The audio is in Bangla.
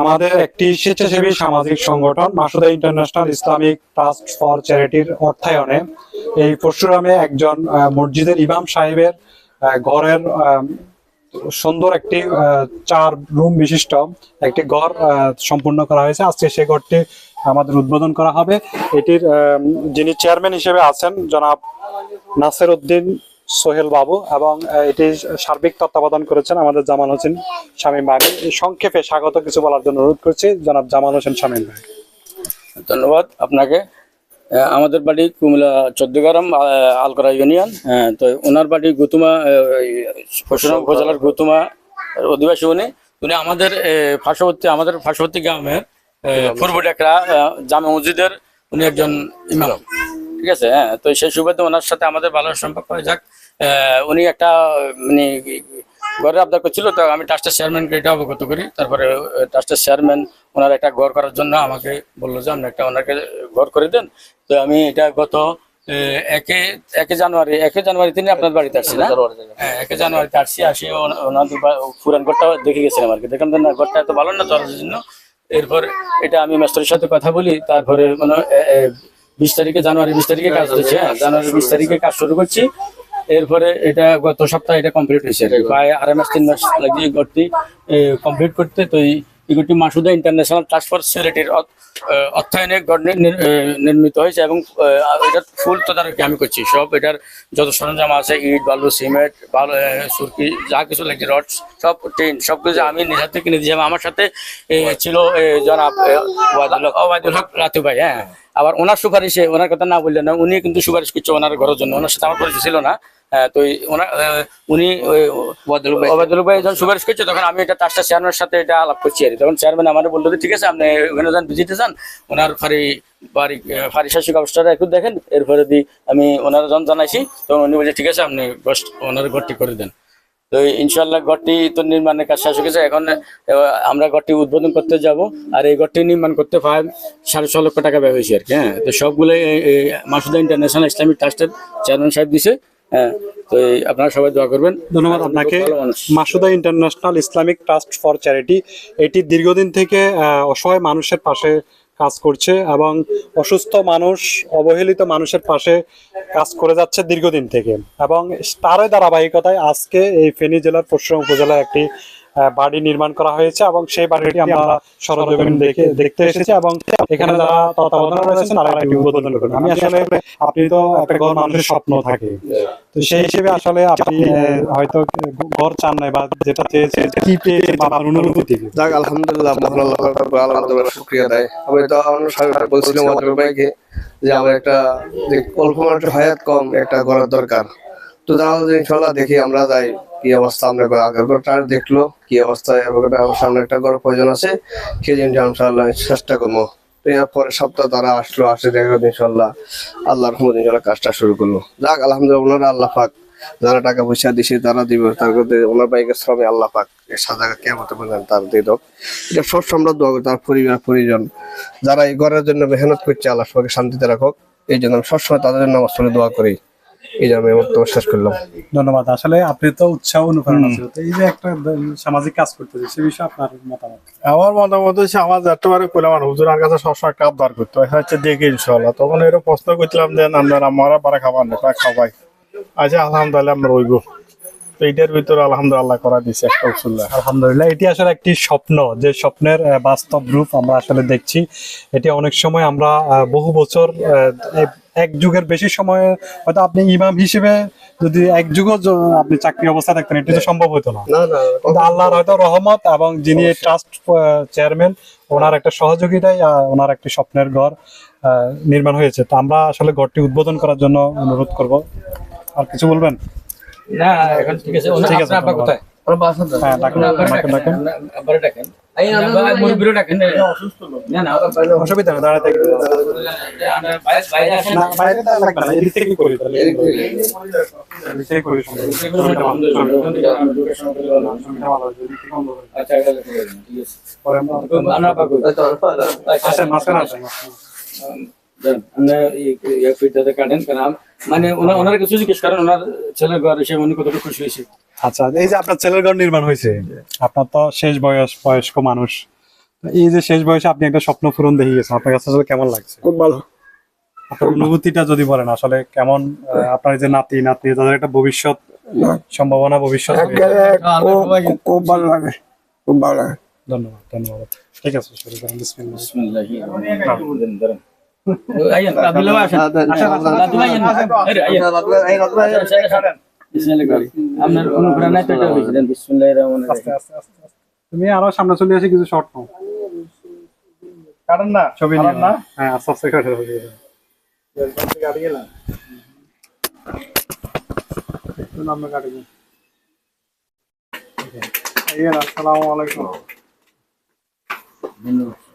আমাদের একটি স্বেচ্ছাসেবী সামাজিক সংগঠন, Masuda international Islamic trust for চ্যারিটির অর্থায়নে। এই পরশুরামে একজন মসজিদের ইমাম সাহেবের ঘরের সুন্দর একটি চার রুম বিশিষ্ট, একটি ঘর সম্পূর্ণ করা হয়েছে। আজকে সেই ঘরটি আমাদের উদ্বোধন করা হবে। এটির যিনি চেয়ারম্যান হিসেবে আছেন, জনাব নাসের উদ্দিন সোহেল বাবু এবং এটি সার্বিক তত্ত্বাবধান করেছেন আমাদের জামাল হোসেন শামীম ভাই। সংক্ষেপে স্বাগত কিছু বলার জন্য অনুরোধ করছি, জনাব জামাল হোসেন শামীম ভাই। ধন্যবাদ আপনাকে। আমাদের বাড়ি কুমিল্লা চোদ্দগ্রাম আলকরা ইউনিয়ন। তো ওনার বাড়ি গুতুমা পরশুরাম উপজেলার গুতুমা অধিবাসী উনি। উনি আমাদের পার্শ্ববর্তী আমাদের পার্শ্ববর্তী গ্রামের পূর্ব ডেকরা জামে মসজিদের উনি একজন ইমাম। ঠিক আছে? হ্যাঁ তো সেই সুবাদে ওনার সাথে আমাদের ভালো সম্পর্ক হয়ে যাক। উনি একটা মানে ঘরের আবদার করছিল তো আমি ট্রাস্টের চেয়ারম্যানকে এটা অবগত করি। তারপরে ট্রাস্টের চেয়ারম্যান ওনার একটা ঘর করার জন্য আমাকে বলল যে আপনি একটা ওনাকে ঘর করে দেন। তো আমি এটা গত একে একে জানুয়ারি একে জানুয়ারি তিনি আপনার বাড়িতে আসছি না হ্যাঁ একে জানুয়ারিতে আসছি আসি ওনা- ওনাদের পুরান ঘরটা দেখে গেছিলাম আর কি। দেখলাম না ঘরটা এত ভালো না চলার জন্য। এরপর এটা আমি মাস্টারের সাথে কথা বলি, তারপরে মানে বিশ তারিখে, জানুয়ারি বিশ তারিখে কাজ হচ্ছে হ্যাঁ জানুয়ারি বিশ তারিখে কাজ শুরু করছি এরপরে এটা গত সপ্তাহে এটা কমপ্লিট হয়েছে। প্রায় আড়াই মাস, তিন মাস লাগিয়ে ঘরটি কমপ্লিট করতে তো এই মাসুদা ইন্টারন্যাশনাল ট্রান্সফার সোসাইটির অর্থায়নে নির্মিত হয়েছে এবং এটার ফুল তদারকি আমি করছি। সব এটার যত সরঞ্জাম আছে, ইট, বালু, সিমেন্ট, বালু সুরকি, যা কিছু লাগছে রড সব টিন, সব কিছু আমি নিজের হাতে কিনে দিয়েছি এবং আমার সাথে ছিল জনাব ওয়াদুল হক। ওয়াদুল হক রাতু ভাই হ্যাঁ। আবার ওনার সুপারিশে ওনার কথা না বললেন না উনি কিন্তু সুপারিশ করছে ওনার ঘরের জন্য। ওনার সাথে আমার পরিচয় ছিল না। তো ওনার উনি ওবায়দুল ভাই। যখন সুপারিশ করছে তখন আমি এটা ট্রাস্টের চেয়ারম্যানের সাথে এটা আলাপ করছি আর তখন চেয়ারম্যান আমার বলল ঠিক আছে আপনি ওখানে যান ভিজিটে যান। ওনার ফারি বাড়ি ফারি শাসিক অবস্থাটা একটু দেখেন। এরপরে দি আমি ওনার যখন জানাইছি তখন উনি বলছে ঠিক আছে আপনি ওনার ঘরটি করে দেন। তো ইনশাল্লাহ ঘরটি তো নির্মাণের কাজ শেষ হয়ে গেছে। এখন আমরা ঘরটি উদ্বোধন করতে যাব আর এই ঘরটি নির্মাণ করতে প্রায় সাড়ে ছ লক্ষ টাকা ব্যয় হয়েছে আর কি হ্যাঁ। তো সবগুলো মাসুদা ইন্টারন্যাশনাল ইসলামিক ট্রাস্টের চেয়ারম্যান সাহেব দিছে হ্যাঁ। তো আপনারা সবাই দোয়া করবেন। ধন্যবাদ আপনাকে। Masuda international Islamic trust for charity এটি দীর্ঘদিন থেকে আহ, অসহায় মানুষের পাশে কাজ করছে এবং অসুস্থ মানুষ, অবহেলিত মানুষের পাশে কাজ করে যাচ্ছে দীর্ঘদিন থেকে। এবং তারই ধারাবাহিকতায় আজকে এই ফেনী জেলার পশ্চিম উপজেলায় একটি বাড়ি নির্মাণ করা হয়েছে এবং সেই বাড়িটি আমরা সরজমিন দেখে দেখতে এসেছি এবং এখানে যারা তত্ত্বাবধানে রয়েছেন তারা এটি উদ্বোধন করবেন। আমি আসলে আপনি তো একটা ঘর মানুষের স্বপ্ন থাকে। তো সেই হিসেবে আসলে আপনি হয়তো ঘর চান নাই বা যেটা চেয়েছেন কি পেয়েছেন বা আপনার অনুভূতি? যাক আলহামদুলিল্লাহ মহান আল্লাহ তাআলা আলহামদুলিল্লাহ শুকরিয়া দেয় আমি তো অন্য সাহেব বলছিলাম ওয়াজুর ভাইকে যে আমার একটা যে অল্প মানুষের হায়াত কম একটা করার দরকার। তো তাহলে যে ইনশাল্লাহ দেখি আমরা যাই। কি অবস্থা? আমরা আগের ঘরটা দেখল, কি আমার সামনে একটা ঘর প্রয়োজন আছে। সেই জিনিসটা ইনশাল্লাহ চেষ্টা করব। পরের সপ্তাহ তারা আসলো, আসে দেখল ইনশাল্লাহ আল্লাহ ইনশাল্লাহ কাজটা শুরু করল। যাক, আলহামদুলিল্লাহ, ওনারা আল্লাহ পাক। যারা টাকা পয়সা দিছে, তারা দিবে। তার ওনার বাইকে শ্রমে আল্লাহ পাক। সাজা কেমন পর্যন্ত তার দিয়ে দাও এটা সব আমরা দোয়া তার পরিবার, পরিজন। যারা এই ঘরের জন্য মেহনত করছে, আল্লাহ সবাইকে শান্তিতে রাখুক। এই জন্য আমি সবসময় তাদের জন্য আমার সঙ্গে দোয়া করি। এই জন্য আমি বক্তব্য শেষ করলাম। ধন্যবাদ। আসলে আপনি তো উৎসাহ অনুপ্রেরণা ছিল এই যে একটা সামাজিক কাজ করতেছে সে বিষয়ে আপনার মতামত? আমার মতামত হচ্ছে আমার একেবারে করলাম আর হুজুরের কাছে সবসময় আবদার করতো। এটা হচ্ছে দেখি ইনশাল্লাহ তখন এরকম প্রশ্ন করছিলাম যে আপনার আমরা পারা খাবার পারা খাবাই। আচ্ছা আলহামদুলিল্লাহ আমরা রইব। এইটার ভিতরে আলহামদুলিল্লাহ করা দিচ্ছে একটা উসুল্লাহ। আলহামদুলিল্লাহ এটি আসলে একটি স্বপ্ন। যে স্বপ্নের বাস্তব রূপ আমরা আসলে দেখছি এটি অনেক সময় আমরা আহ, বহু বছর আহ, এক- যুগের বেশি সময় হয়তো আপনি ইমাম হিসেবে যদি এক যুগও আপনি চাকরি অবস্থা থাকতেন এটি তো সম্ভব হতো না। না না কিন্তু আল্লাহর হয়তো রহমত এবং যিনি ট্রাস্ট চেয়ারম্যান ওনার একটা সহযোগিতায় ওনার একটি স্বপ্নের ঘর আহ, নির্মাণ হয়েছে। তো আমরা আসলে ঘরটি উদ্বোধন করার জন্য অনুরোধ করব। আর কিছু বলবেন? না এখন ঠিক আছে। ঠিক আছে, হ্যাঁ ডাকুন ডাকুন, ডাকুন। না অসুবিধা দাঁড়াতে। না বাইরে তো লাগবে না এদিক থেকেই করি তাহলে। এদিক থেকেই করি। সুন্দর। ছবিটা ভালো, ছবিটা ভালো হয়েছে, এদিক থেকে অন্য করে। আচ্ছা, এটা ঠিক আছে। পরে আমরা- আপনার আব্বা কোথায়? আসেন, কাটেন মানে ওনার ওনার কিছু জিজ্ঞেস করেন ওনার ছেলের ঘর এসে উনি কতটুকু খুশি হয়েছে। আচ্ছা এই যে আপনার ছেলের ঘর নির্মাণ হয়েছে আপনার তো শেষ বয়স বয়স্ক মানুষ। এই যে শেষ বয়সে আপনি একটা স্বপ্ন পূরণ দেখিয়েছেন আপনার কাছে আসলে কেমন লাগছে? খুব ভালো। আপনার অনুভূতিটা যদি বলেন আসলে কেমন আপনার যে নাতি নাতি তাদের একটা ভবিষ্যৎ সম্ভাবনা ভবিষ্যৎ খুব- খুব ভালো লাগে খুব ভালো লাগে। ধন্যবাদ ধন্যবাদ। ঠিক আছে শুরু করেন বিসমিল্লাহ বিসমিল্লাহি আব্দুল্লাহ আসেন। আপনার অনুপ্রেরণায় তো এটা হয়েছে। বিসমিল্লাহির রহমানির রহিম। তুমি আরও সামনে চলে আসি কিছু শর্ট নাও কাটেন না ছবি কাটেন নিয়ে না হ্যাঁ আস্তে আস্তে কাটে কাটি গেলাম আমরা কাটে আসসালামু আলাইকুম ধন্যবাদ